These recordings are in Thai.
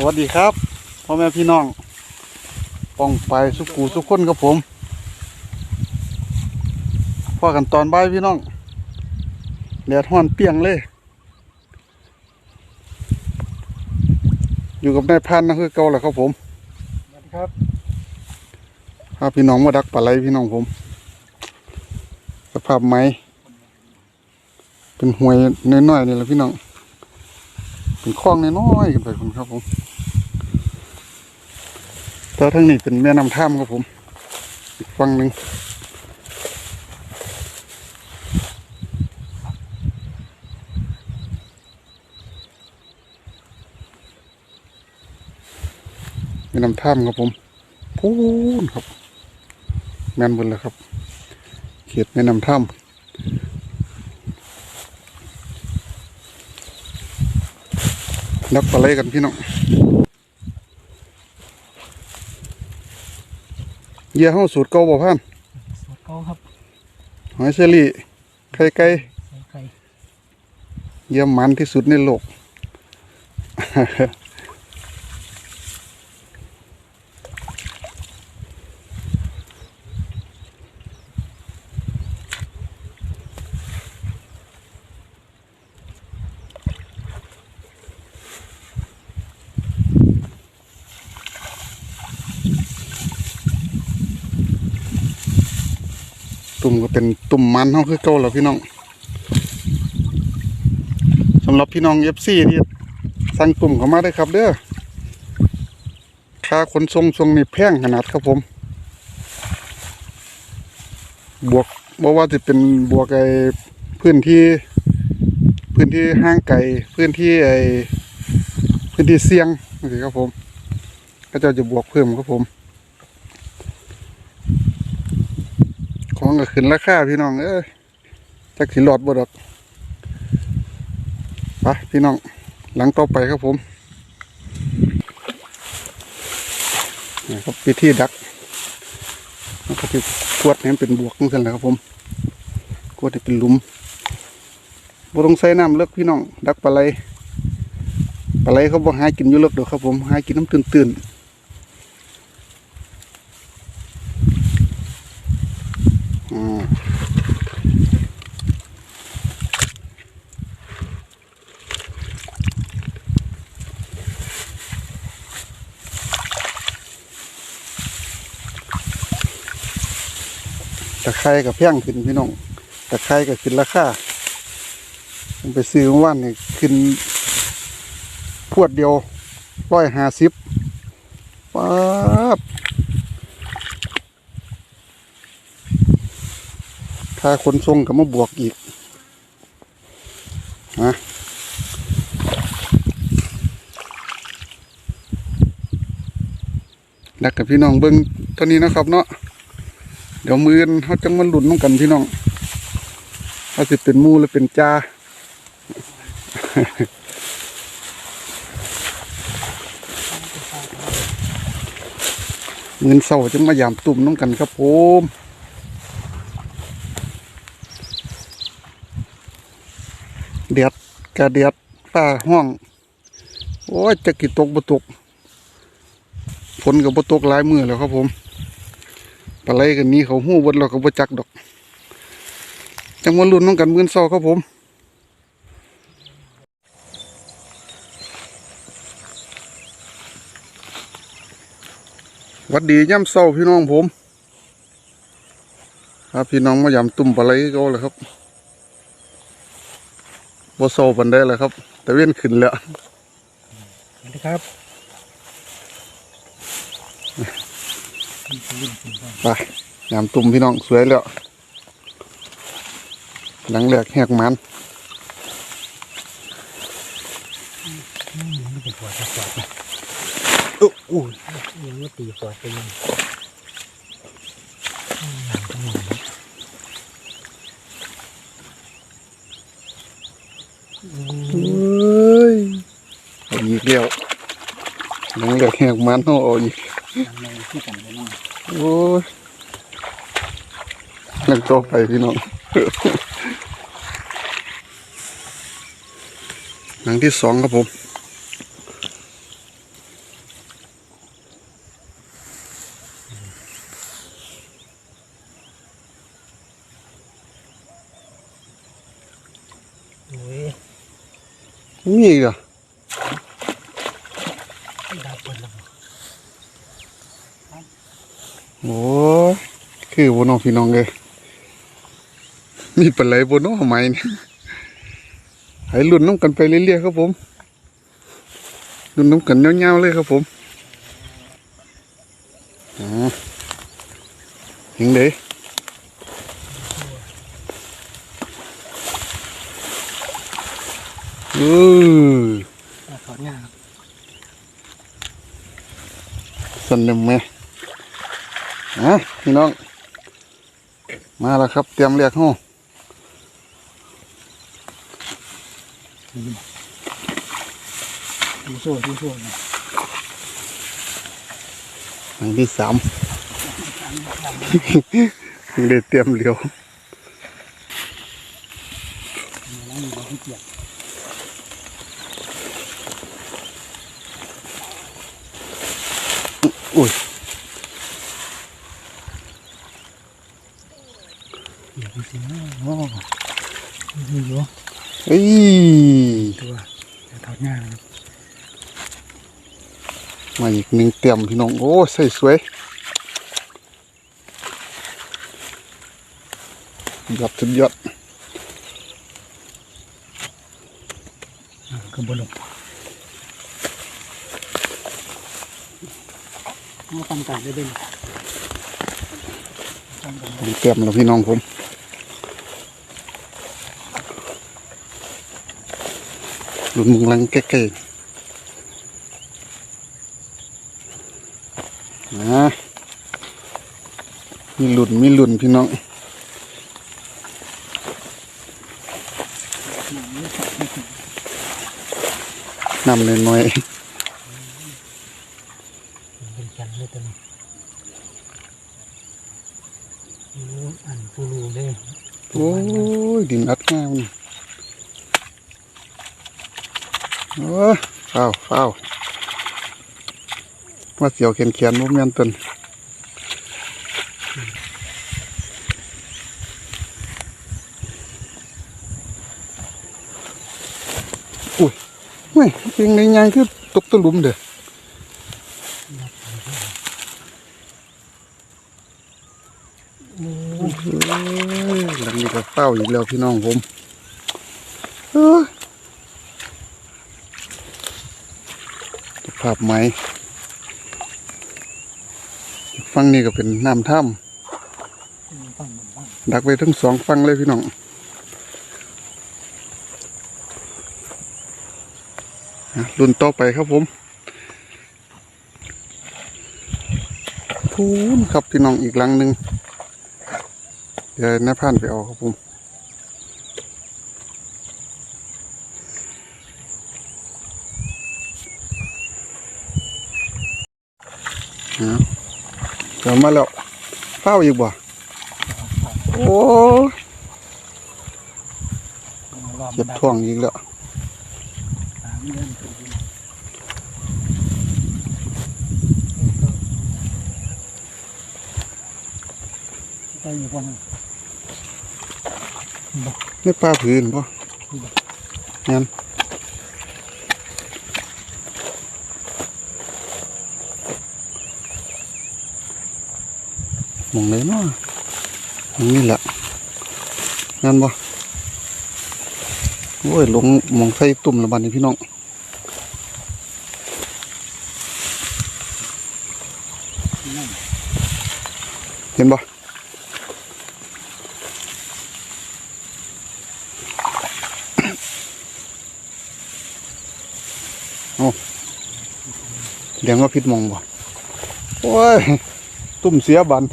สวัสดีครับพ่อแม่พี่น้องป้องไปสุกูสุกคนกับผมพ่อกันตอนบ่ายพี่น้องแดดห้อนเปรียงเลย อยู่กับนายพันนะคือเก่าแหละครับผมสวัสดีครับพาพี่น้องมาดักปลาไหลพี่น้องผม สภาพไม้เป็นห่วยน้อยๆนี่แหละพี่น้อง เป็นคลองน้อยๆกันไปคุณครับผมแต่ทั้งนี้เป็นแม่น้ำท่ามครับผม อีกฝั่งหนึ่งแม่น้ำท่ามครับผมพูนครับแม่นบนเลยครับ เขตแม่น้ำท่าม นักปลาไหลกันพี่น้องเหยี่ยห้าสูตรเก่าบ่พันสวัสดีครับ หอยเชอรี่ไข่ไก่ใส่ไข่เหยี่ยมมันที่สุดในโลก ตุ่มก็เป็นตุ่มมันเท่าคือเก่าแล้วพี่น้องสำหรับพี่น้องเอฟซีที่สั่งตุ่มเข้ามาได้ครับเด้อค่าขนส่งทรงนี่แพงขนาดครับผม บวกบอกว่าจะเป็นบวกไอ้พื้นที่ พื้นที่ห้างไก่พื้นที่ไอ้พื้นที่เสี่ยงนี่ครับผมก็จะจะบวกเพิ่มครับผม ของก็ขึ้นราคาพี่น้องเอ้ยจักสิหลอดบ่ดอกไปพี่น้อง หลังต่อไปครับผมนี่ครับวิธีดักแล้วก็ที่กวดให้มันเป็นบวกนั่นแหละครับผมกวดให้เป็นหลุมบ่ต้องใส่น้ำเลิกพี่น้อง ดักปลาไหลปลาไหลเขาบ่หากินอยู่เลิกเดอกครับผมหากินน้ำตื้นๆ ตะไคร้กับเพียงขึ้นพี่น้องตะไคร้ก็ขึ้นราคาผมไปซื้อเมื่อวานนี่ขึ้น พวดเดียวร้อยห้าสิบป๊าบค่าขนส่งก็มาบวกอีกนะนักกับพี่น้องเบิ้งตัวนี้นะครับเนาะ ดี๋ยวมือนเขาจังมันหลุนน้องกันพี่น้องว่าสิเป็นมูหรือเป็นจ้ามือนเศร้าจังมายามตุ่มน้องกันครับผมเดียดกระเดียดฝ้าห้อง โอ้ยจะกี่ตกบ่ตกฝนกับบ่ตกหลายมือแล้วครับผม ปลาไหลกันนี้เขาหู้เบดเราก็บ่จักดอกจังมันรุ่นน้องกันมื่นเศร้าครับผมวัดดีย่ำเศร้าพี่น้องผม ครับพี่น้องมายำตุ่มปลาไหลก็เลยครับบ่เศร้าปันได้เลยครับ แต่เว้นขึ้นแล้วสวัสดีครับ ไปยำตุ่มพี่น้องสวยแล้วหลังแหลกแหกมันเป็นหัวจะสอดนะอุ๊อุ้ยยังไม่ตีหัวไปยังอืมเอ้ยเอาอีกแล้วหลังแหลกแหกมันเอาเอาอีกยังไม่ที่กันเลยเนะ โอ้ยนั่งโตไปพี่น้องหนังที่สองครับผมมีอีกอะ คือบน้องพี่น้องเลยมีปลาไหลบนน้องไหมเนี่ยให้ลุ่นน้ำกันไปเรื่อยๆครับผมลุ่นน้ำกันยาๆเลยครับผมอ๋อเห็นเด้เออถอดงานสันหนึ่งไหมอะพี่น้อง มาแล้วครับ เตรียมเรียกห้องดูโซ่ดูโซ่นะอันที่สามยังได้เตรียมเลี้ยวมาแล้วมีบางที่เกียจอุ้ย เดี๋ยวดูสิโอ้ดูอยู่ เอ้ยตัวเดี๋ยวถอดงานครับมาอีกหนึ่งเตรียมพี่น้อง โอ้ใส่สวยยอดสุดยอดอ่าก็บนลงเอาตั้งการได้ด้วยตั้งการหนึ่งเตรียมแล้วพี่น้องผม ลุนมึงลังใกล้ๆนะมีหลุนมีหลุนพี่น้องนำน้อยจันเลยตัวนี้โอ้อันฟูรูเลย ๆโอ้ย ดินอัดง่ายมันโอ้ยเฝ้าวฝ้าวมาเสียวเขียนเขียนๆบ่แม่นต้นอุ้ยไม่เพียงในยางคือตกตะลุมเด้อโอ้ยหลังนี้ก็เฝ้าอีกแล้วพี่น้องผมเอ้ย ภาพไหมอีกฝั่งนี้ก็เป็นน้ำถ้ำดักไว้ทั้งสองฝั่งเลยพี่น้องรุ่นต่อไปครับผมพูนครับพี่น้องอีกหลังหนึ่งเดี๋ยวนาพรานไปเอาครับผม เดี๋ยวมาแล้วเฝ้าอีกบ่โอ้เจ็บท้องอีกแล้วสามเดือนไปอยู่บนป่าพื้นป่งั้น มองเลยเนาะมองนี่แหละงั้นบ่โอ้ยลงมองใส่ตุ่มละบัดนี้พี่น้องเห็นบ่เลี้ยงว่าพิษมองบ่โอ้ย ตุ่มเสียบัน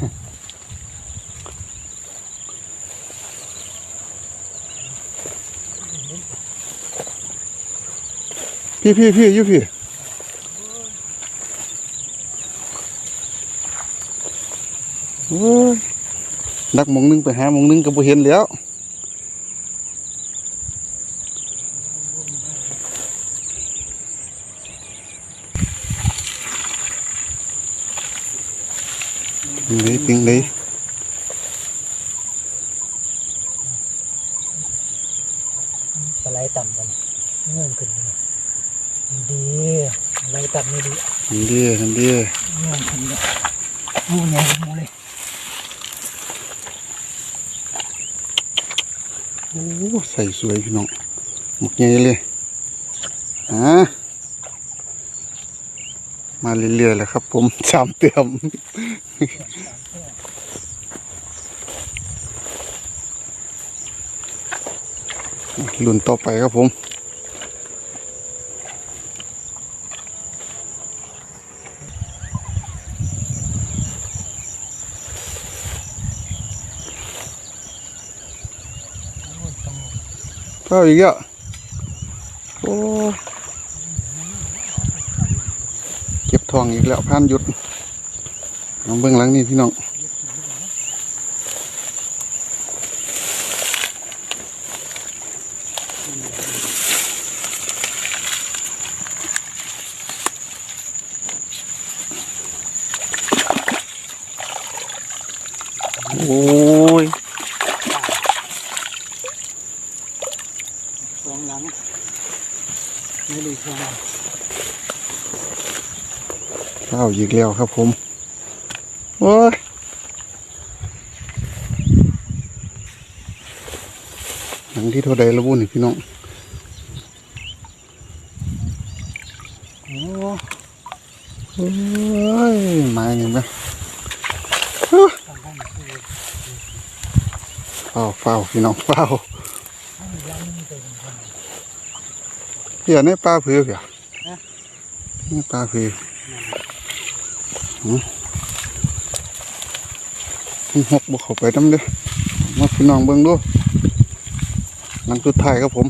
พี่พี่พี่อยู่พี่โอ้ยดักหมองหนึงไปหาหมองหนึงก็บ่เห็นแล้วปิงเลยปิงเลย ปลาไหลต่ำกันเงื่อนขึ้นมาดี ปลาไหลต่ำนี่ดีทันดีทันดีเงื่อนขึ้นเลยโอ้เนี่ยโอ้เลยโอ้ใส่สวยพี่น้องหมกใหญ่เลยอ่ามาเรื่อยๆแหละครับ ผมสามเตียมรุ่นต่อไปครับผม โอ้ยต้อง เป้าอีกแล้วโอ้เก็บทองอีกแล้วพันหยุดลองเบื้องหลังนี่พี่น้องโอ้ย สองหลัง ไม่ได้สองหลังข้าอีกแล้วครับผม โอ้ยหลังที่เท่าใดละบุนี่พี่น้อง โอ้โอ้ยมาอย่างนี้ไหมเฝ้าเฝ้าพี่น้องเฝ้า ให้มันยังไม่เป็นคน เพี่ยในปลาเผือเพี่ยนี่ปลาเผือหืมผมหกบุกเข้าไปน้ำเด้อมาพี่น้องเบิ่งดูหลังสุดท้ายครับผม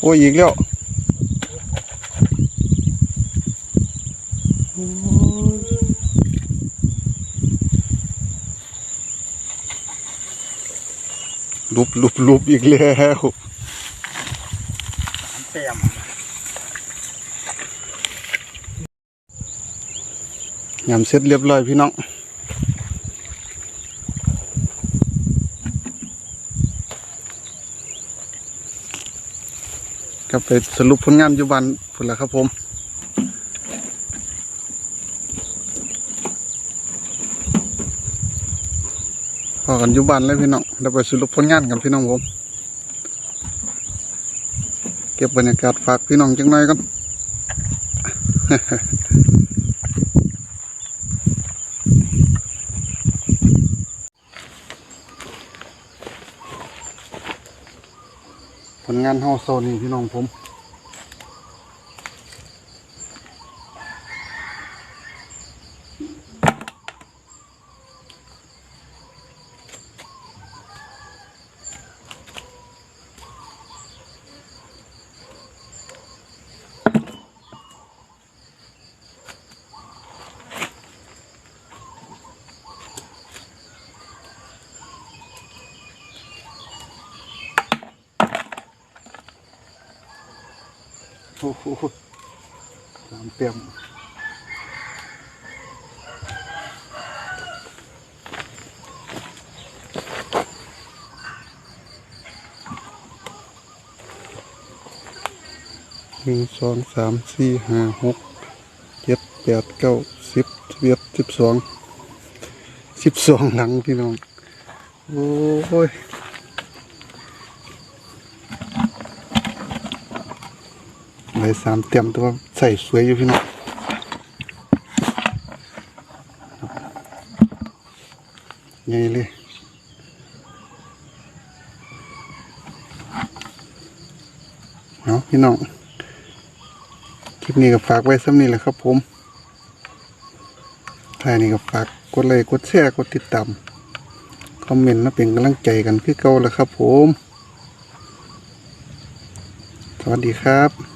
โอ้ยอีกแล้ว ลุบลุบลุบอีกแล้วสามแต้มยำเสร็จเรียบร้อยพี่น้องก็ไปสรุปผลงานอยู่บ้านพุ่นละครับผม กันอยู่บ้านเลยพี่น้องเดี๋ยวไปสรุปผลงานกันพี่น้องผม เก็บบรรยากาศฝากพี่น้องจังหน่อยกันผลงานเฮาโซนี่พี่น้องผม โอ้โหสามเต็มหนึ่งสองสามสี่ห้าหกเจ็ดแปดเก้าสิบสิบเอ็ดสิบสองสิบสองหลังพี่น้อง โอ้ย ใบสามเตรียมตัวใส่สวยอยู่พี่น้องใหญ่เลยเอาะพี่น้อง คลิปนี้ก็ฝากไว้ซ้ำนี้แหละครับผมท้ายนี้ก็ฝากกดไลค์กดแชร์กดติดตาม คอมเมนต์มาเป็นกำลังใจกันคือเก่าแหล้วครับผม สวัสดีครับ